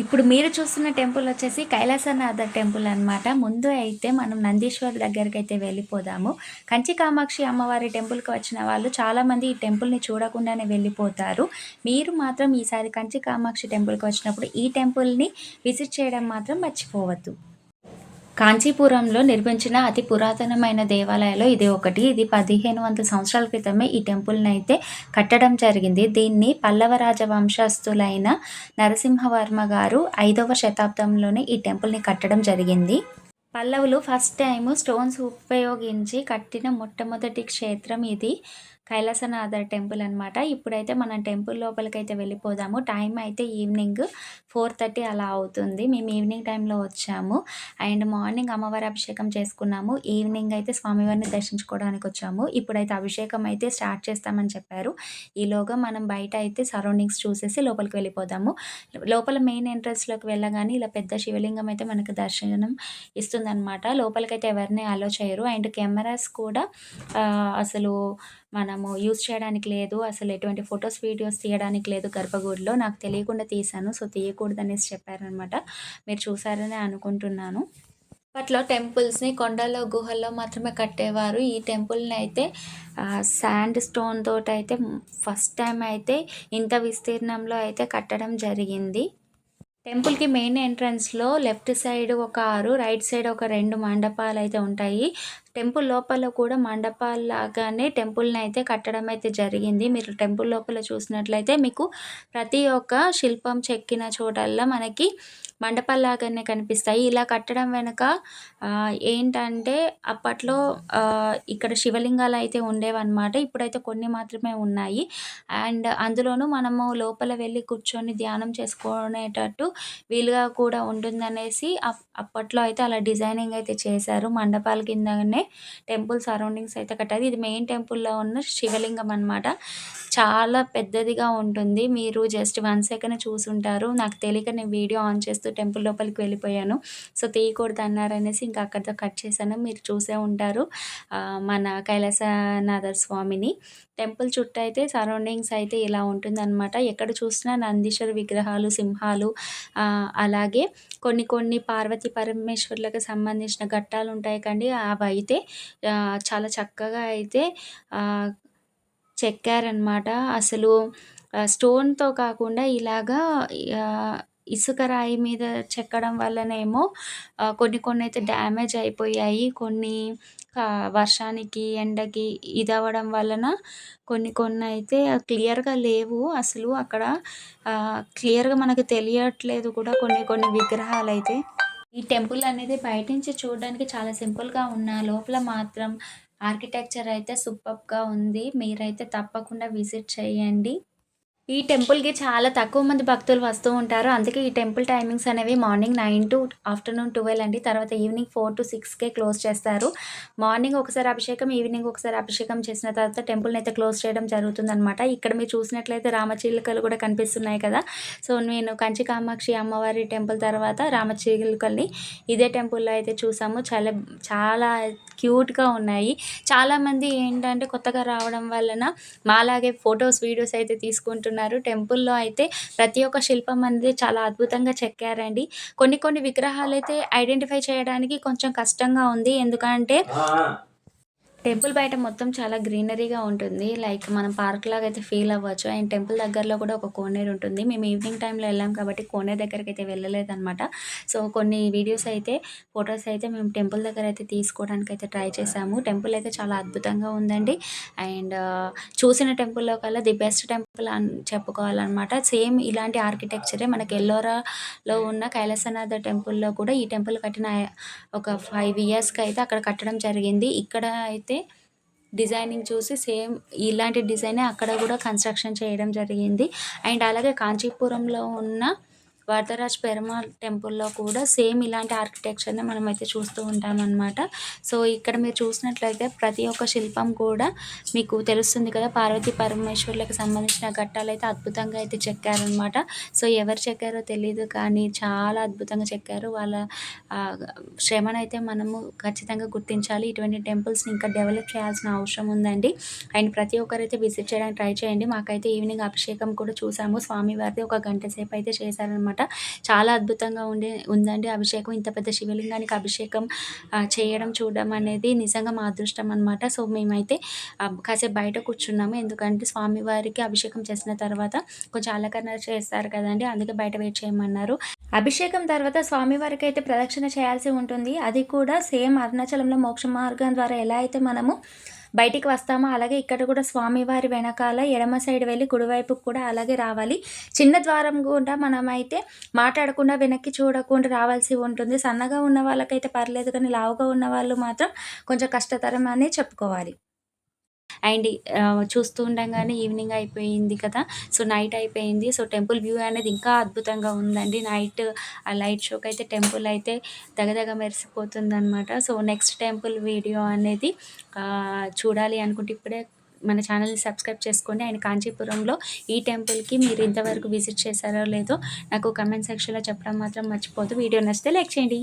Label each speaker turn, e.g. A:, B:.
A: ఇప్పుడు మీరు చూస్తున్న టెంపుల్ వచ్చేసి కైలాసనాథ టెంపుల్ అనమాట ముందు అయితే మనం నందీశ్వర్ దగ్గరికి అయితే వెళ్ళిపోదాము. కంచి కామాక్షి అమ్మవారి టెంపుల్కి వచ్చిన వాళ్ళు చాలామంది ఈ టెంపుల్ని చూడకుండానే వెళ్ళిపోతారు. మీరు మాత్రం ఈసారి కంచి కామాక్షి టెంపుల్కి వచ్చినప్పుడు ఈ టెంపుల్ని విజిట్ చేయడం మాత్రం మర్చిపోవద్దు. కాంచీపురంలో నిర్మించిన అతి పురాతనమైన దేవాలయాల్లో ఇది ఒకటి. ఇది పదిహేను వందల సంవత్సరాల క్రితమే ఈ టెంపుల్ని అయితే కట్టడం జరిగింది. దీన్ని పల్లవ రాజవంశస్థులైన నరసింహవర్మ గారు ఐదవ శతాబ్దంలోనే ఈ టెంపుల్ని కట్టడం జరిగింది. పల్లవులు ఫస్ట్ టైం స్టోన్స్ ఉపయోగించి కట్టిన మొట్టమొదటి క్షేత్రం ఇది. కైలాసనాథ టెంపుల్ అనమాట ఇప్పుడైతే మనం టెంపుల్ లోపలికైతే వెళ్ళిపోదాము. టైం అయితే ఈవినింగ్ ఫోర్ థర్టీ అలా అవుతుంది. మేము ఈవినింగ్ టైంలో వచ్చాము. అండ్ మార్నింగ్ అమ్మవారి అభిషేకం చేసుకున్నాము. ఈవినింగ్ అయితే స్వామివారిని దర్శించుకోవడానికి వచ్చాము. ఇప్పుడైతే అభిషేకం అయితే స్టార్ట్ చేస్తామని చెప్పారు. ఈలోగా మనం బయట అయితే సరౌండింగ్స్ చూసేసి లోపలికి వెళ్ళిపోదాము. లోపల మెయిన్ ఎంట్రన్స్లోకి వెళ్ళగానే ఇలా పెద్ద శివలింగం అయితే మనకు దర్శనం ఇస్తుందన్నమాట. లోపలికైతే ఎవరిని అలో చేయరు. అండ్ కెమెరాస్ కూడా అసలు మనము యూస్ చేయడానికి లేదు అసలు ఎటువంటి ఫొటోస్ వీడియోస్ తీయడానికి లేదు గర్భగుడిలో. నాకు తెలియకుండా తీశాను సో తీయకూడదు అనేసి చెప్పారనమాట. మీరు చూసారని అనుకుంటున్నాను. అప్పట్లో టెంపుల్స్ని కొండల్లో గుహల్లో మాత్రమే కట్టేవారు. ఈ టెంపుల్ని అయితే శాండ్ స్టోన్ తోటి అయితే ఫస్ట్ టైం అయితే ఇంత విస్తీర్ణంలో అయితే కట్టడం జరిగింది. టెంపుల్కి మెయిన్ ఎంట్రన్స్లో లెఫ్ట్ సైడ్ ఒక ఆరు రైట్ సైడ్ ఒక రెండు మండపాలు అయితే ఉంటాయి. టెంపుల్ లోపల కూడా మండపాల్లాగానే టెంపుల్ని అయితే కట్టడం అయితే జరిగింది. మీరు టెంపుల్ లోపల చూసినట్లయితే మీకు ప్రతి ఒక్క శిల్పం చెక్కిన చోటల్లా మనకి మండపాల్లాగానే కనిపిస్తాయి. ఇలా కట్టడం వెనుక ఏంటంటే అప్పట్లో ఇక్కడ శివలింగాలు అయితే ఉండేవన్నమాట. ఇప్పుడైతే కొన్ని మాత్రమే ఉన్నాయి. అండ్ అందులోనూ మనము లోపల వెళ్ళి కూర్చొని ధ్యానం చేసుకునేటట్టు వీలుగా కూడా ఉంటుందనేసి అప్- అప్పట్లో అయితే అలా డిజైనింగ్ అయితే చేశారు. మండపాల కిందనే టెంపుల్ సరౌండింగ్స్ అయితే కట్టారు. ఇది మెయిన్ టెంపుల్లో ఉన్న శివలింగం అన్నమాట. చాలా పెద్దదిగా ఉంటుంది. మీరు జస్ట్ వన్ సెకండ్ చూసుంటారు. నాకు తెలియక నేను వీడియో ఆన్ చేస్తూ టెంపుల్ లోపలికి వెళ్ళిపోయాను. సో తీయకూడదు అన్నారనేసి ఇంకా అక్కడితో కట్ చేశాను. మీరు చూసే ఉంటారు మన కైలాసనాథర్ స్వామిని. టెంపుల్ చుట్టూ అయితే సరౌండింగ్స్ అయితే ఇలా ఉంటుందన్నమాట. ఎక్కడ చూసినా నందీశ్వర విగ్రహాలు సింహాలు అలాగే కొన్ని కొన్ని పార్వతి పరమేశ్వర్లకు సంబంధించిన ఘట్టాలు ఉంటాయి కండి. అవి అయితే చాలా చక్కగా అయితే చెక్కారనమాట. అసలు స్టోన్తో కాకుండా ఇలాగా ఇసుక రాయి మీద చెక్కడం వల్లనేమో కొన్ని కొన్ని అయితే డ్యామేజ్ అయిపోయాయి. కొన్ని వర్షానికి ఎండకి ఇది అవ్వడం వలన కొన్ని కొన్ని అయితే క్లియర్గా లేవు. అసలు అక్కడ క్లియర్గా మనకు తెలియట్లేదు కూడా కొన్ని కొన్ని విగ్రహాలు అయితే ఈ టెంపుల్ అనేది బయట నుంచి చూడడానికి చాలా సింపుల్గా ఉన్న లోపల మాత్రం ఆర్కిటెక్చర్ అయితే సూపర్గా ఉంది. మీరైతే తప్పకుండా విజిట్ చేయండి. ఈ టెంపుల్కి చాలా తక్కువ మంది భక్తులు వస్తూ ఉంటారు. అందుకే ఈ టెంపుల్ టైమింగ్స్ అనేవి morning nine to afternoon twelve అండి. తర్వాత ఈవినింగ్ ఫోర్ టు సిక్స్కే క్లోజ్ చేస్తారు. మార్నింగ్ ఒకసారి అభిషేకం ఈవినింగ్ ఒకసారి అభిషేకం చేసిన తర్వాత టెంపుల్ని అయితే క్లోజ్ చేయడం జరుగుతుందనమాట ఇక్కడ మీరు చూసినట్లయితే రామచిలుకలు కూడా కనిపిస్తున్నాయి కదా. సో నేను కంచి కామాక్షి అమ్మవారి టెంపుల్ తర్వాత రామచిలుకల్ని ఇదే టెంపుల్లో అయితే చూసాము. చాలా చాలా క్యూట్గా ఉన్నాయి. చాలామంది ఏంటంటే కొత్తగా రావడం వలన మాలాగే ఫొటోస్ వీడియోస్ అయితే తీసుకుంటున్నారు. టెంపుల్లో అయితే ప్రతి ఒక్క శిల్పం అనేది చాలా అద్భుతంగా చెక్కారండి. కొన్ని కొన్ని విగ్రహాలు అయితే ఐడెంటిఫై చేయడానికి కొంచెం కష్టంగా ఉంది. ఎందుకంటే టెంపుల్ బయట మొత్తం చాలా గ్రీనరీగా ఉంటుంది. లైక్ మనం పార్క్ లాగా అయితే ఫీల్ అవ్వచ్చు. అండ్ టెంపుల్ దగ్గరలో కూడా ఒక కోనేరు ఉంటుంది. మేము ఈవినింగ్ టైంలో వెళ్ళాం కాబట్టి కోనేరు దగ్గరికి అయితే వెళ్ళలేదన్నమాట. సో కొన్ని వీడియోస్ అయితే ఫొటోస్ అయితే మేము టెంపుల్ దగ్గర అయితే తీసుకోవడానికి అయితే ట్రై చేసాము. టెంపుల్ అయితే చాలా అద్భుతంగా ఉందండి. అండ్ చూసిన టెంపుల్లో కల్లా ది బెస్ట్ టెంపుల్ అని చెప్పుకోవాలన్నమాట. సేమ్ ఇలాంటి ఆర్కిటెక్చరే మనకి ఎల్లోరాలో ఉన్న కైలాసనాథ టెంపుల్లో కూడా ఈ టెంపుల్ కట్టిన ఒక ఫైవ్ ఇయర్స్కి అయితే అక్కడ కట్టడం జరిగింది. ఇక్కడ అయితే డిజైనింగ్ చూసి సేమ్ ఇలాంటి డిజైనే అక్కడ కూడా కన్స్ట్రక్షన్ చేయడం జరిగింది. అండ్ అలాగే కాంచీపురంలో ఉన్న వరదరాజ్ పెరుమాల్ టెంపుల్లో కూడా సేమ్ ఇలాంటి ఆర్కిటెక్చర్ని మనం అయితే చూస్తూ ఉంటామన్నమాట. సో ఇక్కడ మీరు చూసినట్లయితే ప్రతి ఒక్క శిల్పం కూడా మీకు తెలుస్తుంది కదా పార్వతీ పరమేశ్వర్లకు సంబంధించిన ఘట్టాలు అయితే అద్భుతంగా అయితే చెక్కారనమాట సో ఎవరు చెక్కారో తెలియదు కానీ చాలా అద్భుతంగా చెక్కారు. వాళ్ళ శ్రమనైతే మనము ఖచ్చితంగా గుర్తించాలి. ఇటువంటి టెంపుల్స్ని ఇంకా డెవలప్ చేయాల్సిన అవసరం ఉందండి. అండ్ ప్రతి ఒక్కరైతే విజిట్ చేయడానికి ట్రై చేయండి. మాకైతే ఈవినింగ్ అభిషేకం కూడా చూసాము. స్వామివారిది ఒక గంట సేపు అయితే చేశారనమాట అనమాట. చాలా అద్భుతంగా ఉండే ఉందండి అభిషేకం. ఇంత పెద్ద శివలింగానికి అభిషేకం చేయడం చూడడం అనేది నిజంగా మా అదృష్టం అనమాట. సో మేమైతే కాసేపు బయట కూర్చున్నాము. ఎందుకంటే స్వామివారికి అభిషేకం చేసిన తర్వాత కొంచెం అలంకరణ చేస్తారు కదండి అందుకే బయట వెయిట్ చేయమన్నారు. అభిషేకం తర్వాత స్వామివారికి అయితే ప్రదక్షిణ చేయాల్సి ఉంటుంది. అది కూడా సేమ్ అరుణాచలంలో మోక్ష మార్గం ద్వారా ఎలా అయితే మనము బయటికి వస్తామో? అలాగే ఇక్కడ కూడా స్వామివారి వెనకాల ఎడమ సైడ్ వెళ్ళి కుడివైపుకు కూడా అలాగే రావాలి. చిన్న ద్వారం కూడా మనమైతే మాట్లాడకుండా వెనక్కి చూడకుండా రావాల్సి ఉంటుంది. సన్నగా ఉన్న వాళ్ళకైతే పర్లేదు కానీ లావుగా ఉన్న వాళ్ళు మాత్రం కొంచెం కష్టతరం అనే చెప్పుకోవాలి. అండ్ చూస్తూ ఉండగానే ఈవినింగ్ అయిపోయింది కదా. సో నైట్ అయిపోయింది. సో టెంపుల్ వ్యూ అనేది ఇంకా అద్భుతంగా ఉందండి. నైట్ ఆ లైట్ షోకి అయితే టెంపుల్ అయితే దగదగ మెరిసిపోతుంది అనమాట సో నెక్స్ట్ టెంపుల్ వీడియో అనేది చూడాలి అనుకుంటే ఇప్పుడే మన ఛానల్ని సబ్స్క్రైబ్ చేసుకోండి. అండ్ కాంచీపురంలో ఈ టెంపుల్కి మీరు ఇంతవరకు విజిట్ చేశారో లేదో నాకు కమెంట్ సెక్షన్లో చెప్పడం మాత్రం మర్చిపోదు వీడియో నచ్చితే లైక్ చేయండి.